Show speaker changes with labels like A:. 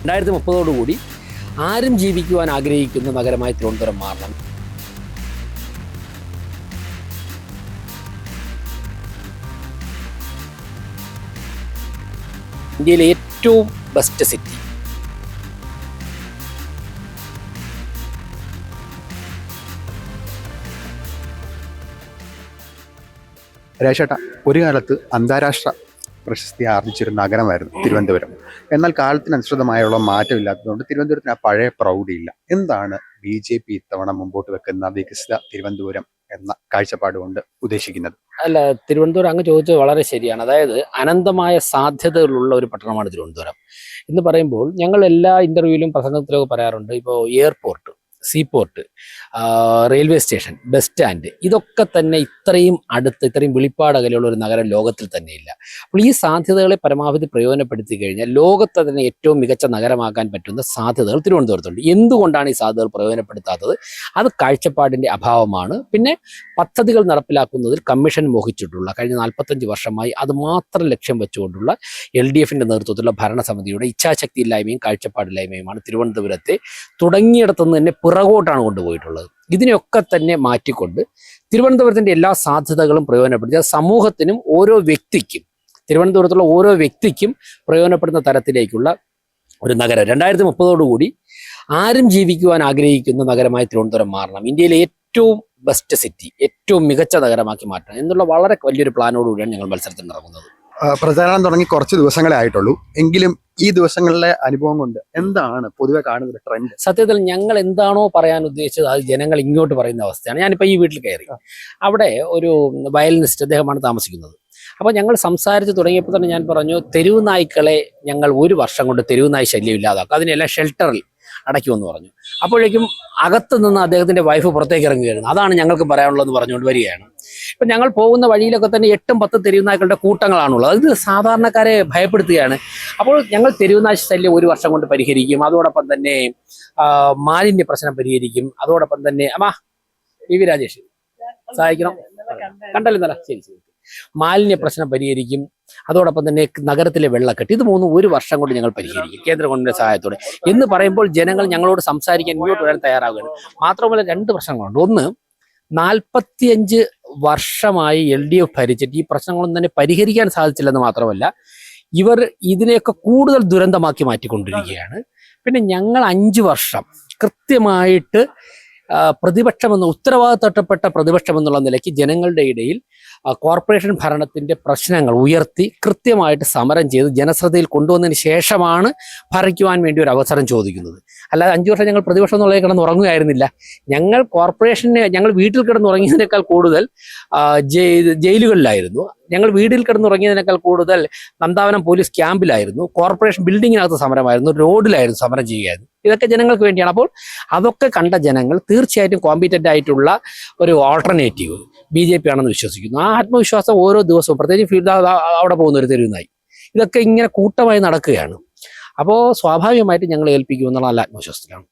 A: രണ്ടായിരത്തി മുപ്പതോടുകൂടി ആരും ജീവിക്കുവാൻ ആഗ്രഹിക്കുന്ന നഗരമായി തിരുവനന്തപുരം മാറണം. ഇന്ത്യയിലെ ഏറ്റവും ബെസ്റ്റ് സിറ്റി
B: രാജേട്ട ഒരു കാലത്ത് അന്താരാഷ്ട്ര പ്രശസ്തി ആർജിച്ചൊരു നഗരമായിരുന്നു തിരുവനന്തപുരം. എന്നാൽ കാലത്തിനനുസൃതമായുള്ള മാറ്റമില്ലാത്തതുകൊണ്ട് തിരുവനന്തപുരത്തിന് ആ പഴയ പ്രൗഢിയില്ല. എന്താണ് ബി ജെ പി ഇത്തവണ മുമ്പോട്ട് വെക്കുന്ന വികസിത തിരുവനന്തപുരം എന്ന കാഴ്ചപ്പാട് കൊണ്ട് ഉദ്ദേശിക്കുന്നത്?
A: അല്ല തിരുവനന്തപുരം അങ്ങ് ചോദിച്ചത് വളരെ ശരിയാണ്. അതായത് അനന്തമായ സാധ്യതകളുള്ള ഒരു പട്ടണമാണ് തിരുവനന്തപുരം. എന്ന് പറയുമ്പോൾ ഞങ്ങൾ എല്ലാ ഇന്റർവ്യൂവിലും പ്രസംഗത്തിലൊക്കെ പറയാറുണ്ട് ഇപ്പോൾ airport seaport railway station bus stand ഇതൊക്കെ തന്നെ ഇത്രയും അടുത്ത് ഇത്രയും വെളിപ്പാടകലുള്ള ഒരു നഗരം ലോകത്തിൽ തന്നെയില്ല. അപ്പോൾ ഈ സാധ്യതകളെ പരമാവധി പ്രയോജനപ്പെടുത്തി കഴിഞ്ഞാൽ ലോകത്തെ തന്നെ ഏറ്റവും മികച്ച നഗരമാക്കാൻ പറ്റുന്ന സാധ്യതകൾ തിരുവനന്തപുരത്തുണ്ട്. എന്തുകൊണ്ടാണ് ഈ സാധ്യതകൾ പ്രയോജനപ്പെടുത്താത്തത്? അത് കാഴ്ചപ്പാടിന്റെ അഭാവമാണ്. പിന്നെ പദ്ധതികൾ നടപ്പിലാക്കുന്നതിൽ കമ്മീഷൻ മോഹിച്ചിട്ടുള്ള കഴിഞ്ഞ നാൽപ്പത്തഞ്ച് വർഷമായി അത് മാത്രം ലക്ഷ്യം വെച്ചുകൊണ്ടുള്ള എൽ ഡി എഫിന്റെ നേതൃത്വത്തിലുള്ള ഭരണസമിതിയുടെ ഇച്ഛാശക്തി ഇല്ലായ്മയും കാഴ്ചപ്പാടില്ലായ്മയുമാണ് തിരുവനന്തപുരത്തെ തുടങ്ങിയിടത്തുനിന്ന് തന്നെ പിറകോട്ടാണ് കൊണ്ടുപോയിട്ടുള്ളത്. ഇതിനെയൊക്കെ തന്നെ മാറ്റിക്കൊണ്ട് തിരുവനന്തപുരത്തിന്റെ എല്ലാ സാധ്യതകളും പ്രയോജനപ്പെടുത്തി. സമൂഹത്തിനും ഓരോ വ്യക്തിക്കും തിരുവനന്തപുരത്തുള്ള ഓരോ വ്യക്തിക്കും പ്രയോജനപ്പെടുന്ന തരത്തിലേക്കുള്ള ഒരു നഗരം. രണ്ടായിരത്തി മുപ്പതോടുകൂടി ആരും ജീവിക്കുവാൻ ആഗ്രഹിക്കുന്ന നഗരമായി തിരുവനന്തപുരം മാറണം. ഇന്ത്യയിലെ ഏറ്റവും ബെസ്റ്റ് സിറ്റി ഏറ്റവും മികച്ച നഗരമാക്കി മാറ്റണം എന്നുള്ള വളരെ വലിയൊരു പ്ലാനോടുകൂടിയാണ് ഞങ്ങൾ മത്സരത്തിന്
B: നടക്കുന്നത്. പ്രചാരണം തുടങ്ങി കുറച്ച് ദിവസങ്ങളെ ആയിട്ടുള്ളൂ. എങ്കിലും ഈ ദിവസങ്ങളിലെ അനുഭവം കൊണ്ട് എന്താണ് പൊതുവെ കാണുന്ന ട്രെൻഡ്
A: സത്യത്തിൽ ഞങ്ങൾ എന്താണോ പറയാൻ ഉദ്ദേശിച്ചത് അത് ജനങ്ങൾ ഇങ്ങോട്ട് പറയുന്ന അവസ്ഥയാണ്. ഞാനിപ്പോൾ ഈ വീട്ടിൽ കയറി. അവിടെ ഒരു വയലിനിസ്റ്റ് അദ്ദേഹമാണ് താമസിക്കുന്നത്. അപ്പോൾ ഞങ്ങൾ സംസാരിച്ച് തുടങ്ങിയപ്പോൾ തന്നെ ഞാൻ പറഞ്ഞു തെരുവ് നായ്ക്കളെ ഞങ്ങൾ ഒരു വർഷം കൊണ്ട് തെരുവ് നായ് ശല്യം ഇല്ലാതാക്കും. അതിനെല്ലാം ഷെൽട്ടറിൽ അടയ്ക്കുമെന്ന് പറഞ്ഞു. അപ്പോഴേക്കും അകത്ത് നിന്ന് അദ്ദേഹത്തിന്റെ വൈഫ് പുറത്തേക്ക് ഇറങ്ങുകയായിരുന്നു. അതാണ് ഞങ്ങൾക്ക് പറയാനുള്ളതെന്ന് പറഞ്ഞുകൊണ്ട് വരികയാണ്. ഇപ്പം ഞങ്ങൾ പോകുന്ന വഴിയിലൊക്കെ തന്നെ എട്ടും പത്ത് തെരുവുനായ്ക്കളുടെ കൂട്ടങ്ങളാണുള്ളത്. ഇത് സാധാരണക്കാരെ ഭയപ്പെടുത്തുകയാണ്. അപ്പോൾ ഞങ്ങൾ തെരുവുനാശ് ശല്യം ഒരു വർഷം കൊണ്ട് പരിഹരിക്കും. അതോടൊപ്പം തന്നെ മാലിന്യ പ്രശ്നം പരിഹരിക്കും. അതോടൊപ്പം തന്നെ അമ്മാ വി വി രാജേഷ്. സഹായിക്കണം. കണ്ടല്ലോ ശരി ശരി. മാലിന്യ പ്രശ്നം പരിഹരിക്കും. അതോടൊപ്പം തന്നെ നഗരത്തിലെ വെള്ളക്കെട്ട്. ഇത് മൂന്നും ഒരു വർഷം കൊണ്ട് ഞങ്ങൾ പരിഹരിക്കും കേന്ദ്ര ഗവൺമെന്റിന്റെ സഹായത്തോടെ. എന്ന് പറയുമ്പോൾ ജനങ്ങൾ ഞങ്ങളോട് സംസാരിക്കാൻ ഇങ്ങോട്ട് വരാൻ തയ്യാറാവുകയാണ്. മാത്രമല്ല രണ്ട് പ്രശ്നങ്ങളുണ്ട് ഒന്ന് നാൽപ്പത്തിയഞ്ച് വർഷമായി എൽ ഡി എഫ് ഭരിച്ചിട്ട് ഈ പ്രശ്നങ്ങളൊന്നും തന്നെ പരിഹരിക്കാൻ സാധിച്ചില്ലെന്ന് മാത്രമല്ല ഇവർ ഇതിനെയൊക്കെ കൂടുതൽ ദുരന്തമാക്കി മാറ്റിക്കൊണ്ടിരിക്കുകയാണ്. പിന്നെ ഞങ്ങൾ അഞ്ച് വർഷം കൃത്യമായിട്ട് പ്രതിപക്ഷമെന്ന ഉത്തരവാദിത്തപ്പെട്ട പ്രതിപക്ഷം എന്നുള്ള നിലയ്ക്ക് ജനങ്ങളുടെ ഇടയിൽ കോർപ്പറേഷൻ ഭരണത്തിന്റെ പ്രശ്നങ്ങൾ ഉയർത്തി കൃത്യമായിട്ട് സമരം ചെയ്ത് ജനശ്രദ്ധയിൽ കൊണ്ടുവന്നതിന് ശേഷമാണ് ഭരിക്കുവാൻ വേണ്ടി ഒരു അവസരം ചോദിക്കുന്നത്. അല്ലാതെ അഞ്ചു വർഷം ഞങ്ങൾ പ്രതിപക്ഷം എന്നുള്ളത് കിടന്ന് ഉറങ്ങുകയായിരുന്നില്ല. ഞങ്ങൾ കോർപ്പറേഷനെ ഞങ്ങൾ വീട്ടിൽ കിടന്നുറങ്ങിയതിനേക്കാൾ കൂടുതൽ ജയിലുകളിലായിരുന്നു. ഞങ്ങൾ വീട്ടിൽ കിടന്നുറങ്ങിയതിനേക്കാൾ കൂടുതൽ നന്ദാവനം പോലീസ് ക്യാമ്പിലായിരുന്നു. കോർപ്പറേഷൻ ബിൽഡിങ്ങിനകത്ത് സമരമായിരുന്നു. റോഡിലായിരുന്നു സമരം ചെയ്യുകയായിരുന്നു. ഇതൊക്കെ ജനങ്ങൾക്ക് വേണ്ടിയാണ്. അപ്പോൾ അതൊക്കെ കണ്ട ജനങ്ങൾ തീർച്ചയായിട്ടും കോമ്പിറ്റന്റ് ആയിട്ടുള്ള ഒരു ഓൾട്ടർനേറ്റീവ് ബി ജെ പി ആണെന്ന് വിശ്വസിക്കുന്നു. ആ ആത്മവിശ്വാസം ഓരോ ദിവസവും പ്രത്യേകിച്ച് അവിടെ പോകുന്ന ഒരു തെരുവുന്നായി ഇതൊക്കെ ഇങ്ങനെ കൂട്ടമായി നടക്കുകയാണ്. അപ്പോൾ സ്വാഭാവികമായിട്ട് ഞങ്ങൾ ഏൽപ്പിക്കുമെന്നുള്ള നല്ല ആത്മവിശ്വാസത്തിലാണ്.